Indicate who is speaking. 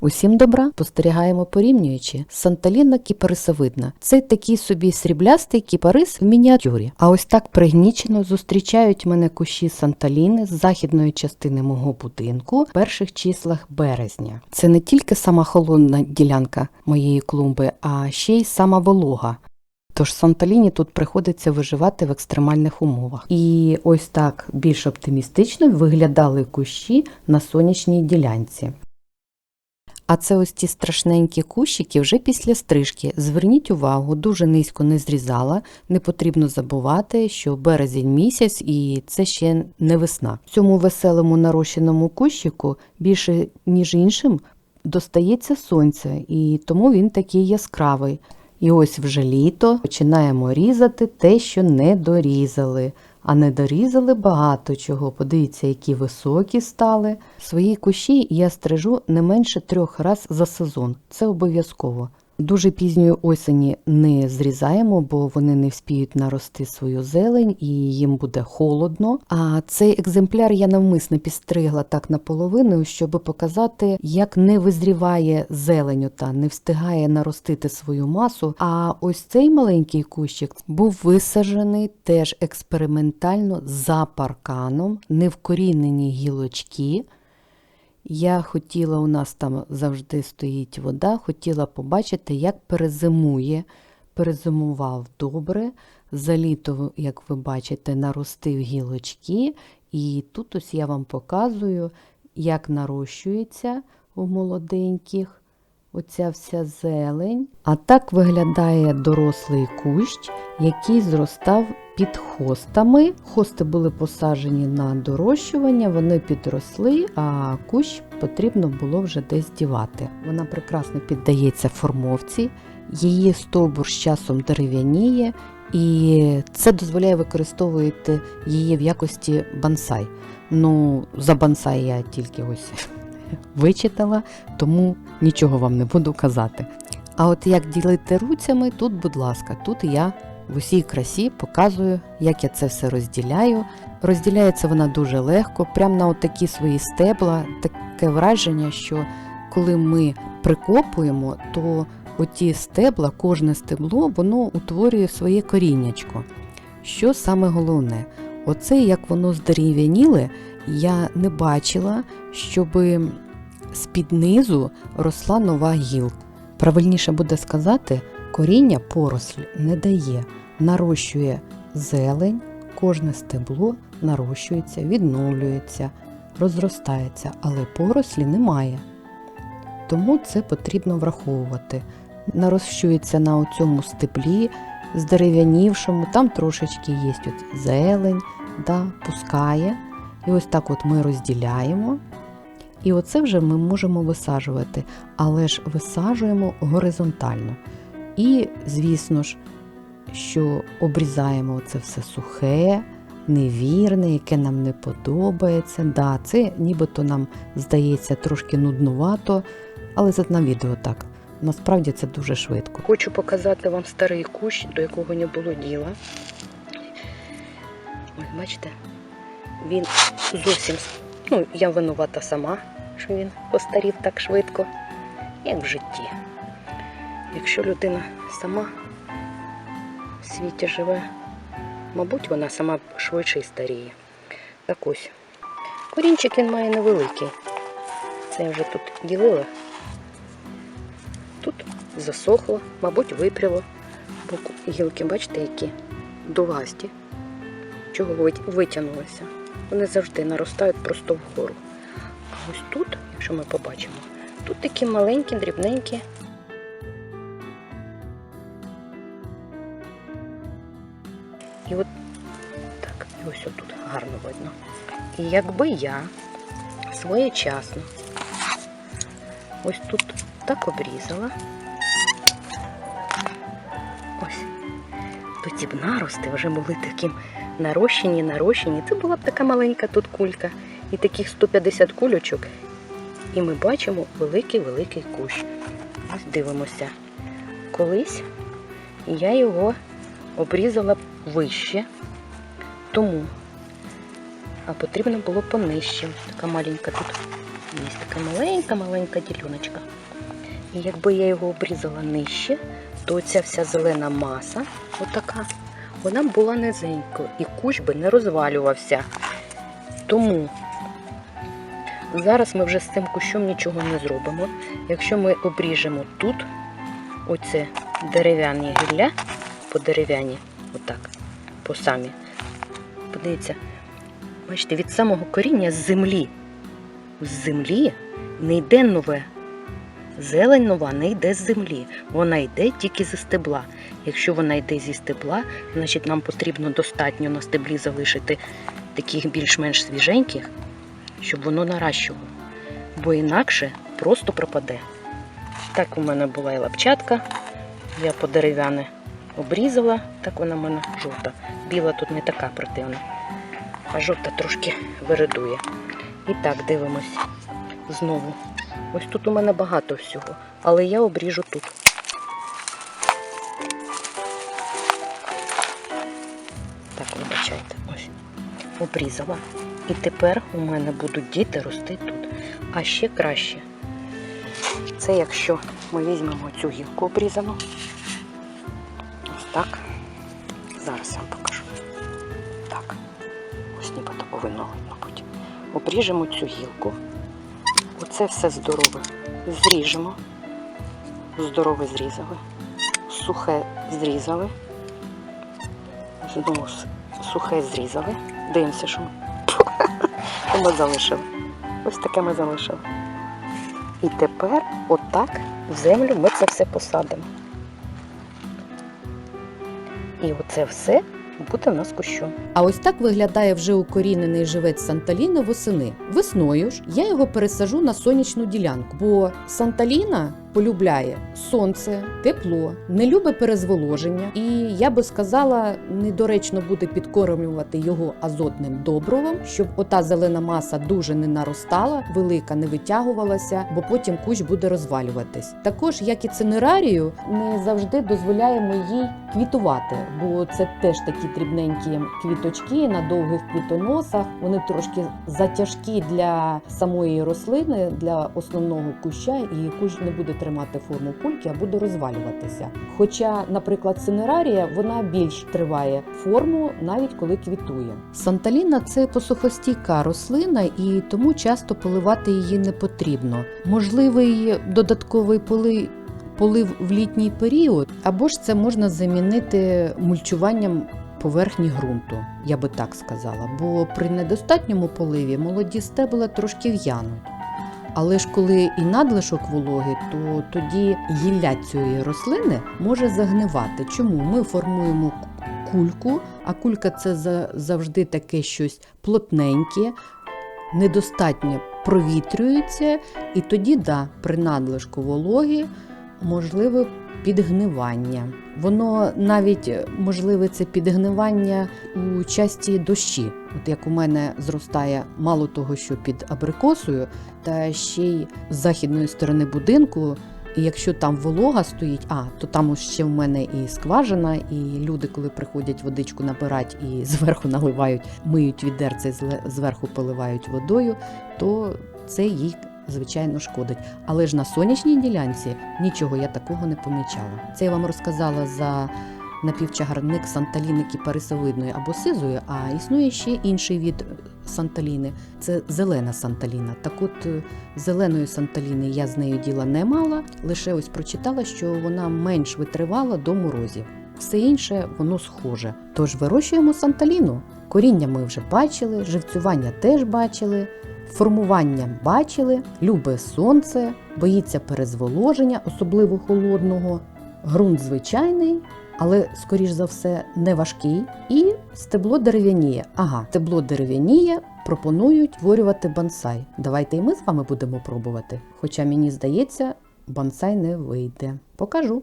Speaker 1: Усім добра спостерігаємо порівнюючи Санталіна кіпарисовидна. Це такий собі сріблястий кіпарис в мініатюрі. А ось так пригнічено зустрічають мене кущі Санталіни з західної частини мого будинку в перших числах березня. Це не тільки сама холодна ділянка моєї клумби, а ще й сама волога. Тож Санталіні тут приходиться виживати в екстремальних умовах. І ось так більш оптимістично виглядали кущі на сонячній ділянці. А це ось ті страшненькі кущики вже після стрижки. Зверніть увагу, дуже низько не зрізала. Не потрібно забувати, що березень місяць і це ще не весна. Цьому веселому нарощеному кущику більше ніж іншим достається сонце, і тому він такий яскравий. І ось вже літо починаємо різати те, що не дорізали. А не дорізали багато чого. Подивіться, які високі стали. Свої кущі я стрижу не менше трьох раз за сезон. Це обов'язково. Дуже пізньої осені не зрізаємо, бо вони не вспіють нарости свою зелень і їм буде холодно. А цей екземпляр я навмисно підстригла так наполовину, щоб показати, як не визріває зелень та не встигає наростити свою масу. А ось цей маленький кущик був висаджений теж експериментально за парканом, невкорінені гілочки. Я хотіла, у нас там завжди стоїть вода, хотіла побачити, як перезимує. Перезимував добре. За літо, як ви бачите, наростив гілочки. І тут ось я вам показую, як нарощується у молоденьких оця вся зелень. А так виглядає дорослий кущ, який зростав під хостами. Хости були посаджені на дорощування, вони підросли, а кущ потрібно було вже десь дівати. Вона прекрасно піддається формовці, її стовбур з часом дерев'яніє, і це дозволяє використовувати її в якості бонсай. Ну, за бонсай я тільки ось вичитала, тому нічого вам не буду казати. А от як ділити руцями, тут, будь ласка, тут я в усій красі показую, як я це все розділяю. Розділяється вона дуже легко, прямо на такі свої стебла. Таке враження, що коли ми прикопуємо, то оті стебла, кожне стебло, воно утворює своє коріннячко. Що саме головне, оце як воно здерев'яніле, я не бачила, щоб з-під низу росла нова гілка. Правильніше буде сказати, коріння поросль не дає, нарощує зелень, кожне стебло нарощується, відновлюється, розростається, але порослі немає. Тому це потрібно враховувати. Нарощується на цьому стеблі, здерев'янівшому, там трошечки є от зелень, да, пускає. І ось так от ми розділяємо. І оце вже ми можемо висаджувати, але ж висаджуємо горизонтально. І, звісно ж, що обрізаємо це все сухе, невірне, яке нам не подобається. Да, це нібито нам здається трошки нуднувато, але це на відео так. Насправді це дуже швидко.
Speaker 2: Хочу показати вам старий кущ, до якого не було діла. Ось, бачите, він зовсім, ну, я винувата сама, що він постарів так швидко, як в житті. Якщо людина сама в світі живе, мабуть, вона сама швидше і старіє. Так ось. Корінчик він має невеликий. Це я вже тут ділила. Тут засохло, мабуть, випряло. Бо гілки, бачите, які довгасті. Чого вит- витягнулися? Вони завжди наростають просто вгору. А ось тут, якщо ми побачимо, тут такі маленькі, дрібненькі. І от так, і ось тут гарно видно. І якби я своєчасно ось тут так обрізала. Ось. То ці б нарости вже були таким нарощені, нарощені. Це була б така маленька тут кулька. І таких 150 кульочок. І ми бачимо великий-великий кущ. Ось дивимося. Колись я його обрізала вище, тому а потрібно було понижче. Така маленька тут Є така маленька-маленька діляночка. І якби я його обрізала нижче, то ця вся зелена маса, отака, вона була низенькою і кущ би не розвалювався. Тому зараз ми вже з цим кущом нічого не зробимо. Якщо ми обріжемо тут оце дерев'яні гілля, по дерев'яні, отак, по самі. Подивіться, бачите, від самого коріння з землі. З землі не йде нове. Зелень нова не йде з землі, вона йде тільки зі стебла. Якщо вона йде зі стебла, значить нам потрібно достатньо на стеблі залишити таких більш-менш свіженьких, щоб воно наращувало. Бо інакше просто пропаде. Так у мене була і лапчатка. Я по дерев'яне обрізала, так вона в мене жовта. Біла тут не така противна, а жовта трошки виридує. І так дивимось знову. Ось тут у мене багато всього, але я обріжу тут. Так, вибачайте, ось. Обрізала. І тепер у мене будуть діти рости тут. А ще краще. Це якщо ми візьмемо цю гілку обрізану. Ось так. Зараз я вам покажу. Так. Ось нібито повинно бути. Обріжемо цю гілку. Оце все здорове. Зріжемо. Здорове зрізали. Сухе зрізали. Знову сухе зрізали. Дивимося, що ми- залишили. Ось таке ми залишили. І тепер отак в землю ми це все посадимо. І оце все буде в нас кущу.
Speaker 1: А ось так виглядає вже укорінений живець Санталіни восени. Весною ж я його пересажу на сонячну ділянку, бо Санталіна полюбляє сонце, тепло, не любить перезволоження, і я би сказала, недоречно буде підкормлювати його азотним добривом, щоб ота зелена маса дуже не наростала, велика не витягувалася, бо потім кущ буде розвалюватись. Також, як і цинерарію, не завжди дозволяємо їй квітувати, бо це теж такі дрібненькі квіточки на довгих квітоносах. Вони трошки затяжкі для самої рослини, для основного куща, і кущ не буде тримати форму кульки, а буде розвалюватися. Хоча, наприклад, цинерарія вона більш триває форму, навіть коли квітує. Санталіна це посухостійка рослина, і тому часто поливати її не потрібно. Можливий додатковий полив полив в літній період, або ж це можна замінити мульчуванням поверхні ґрунту, я би так сказала. Бо при недостатньому поливі молоді стебла трошки в'януть. Але ж коли і надлишок вологи, то тоді гілля цієї рослини може загнивати. Чому? Ми формуємо кульку, а кулька це за- завжди таке щось плотненьке, недостатньо провітрюється, і тоді, да, при надлишку вологи можливе підгнивання. Воно навіть е, можливе це підгнивання у часті дощі. От як у мене зростає мало того, що під абрикосою, та ще й з західної сторони будинку. І якщо там волога стоїть, а то там ще в мене і скважина, і люди, коли приходять водичку набирати і зверху наливають, миють відерце, зверху поливають водою, то це їй звичайно шкодить. Але ж на сонячній ділянці нічого я такого не помічала. Це я вам розказала за напівчагарник санталіни кіпарисовидної або сизої, а існує ще інший від санталіни це зелена санталіна. Так от е, зеленої санталіни я з нею діла не мала, лише ось прочитала, що вона менш витривала до морозів. Все інше воно схоже. Тож вирощуємо санталіну. Коріння ми вже бачили, живцювання теж бачили. Формування бачили, любить сонце, боїться перезволоження, особливо холодного. Ґрунт звичайний, але, скоріш за все, не важкий. І стебло дерев'яніє. Ага, стебло дерев'яніє, пропонують творювати бонсай. Давайте і ми з вами будемо пробувати. Хоча мені здається, бонсай не вийде. Покажу.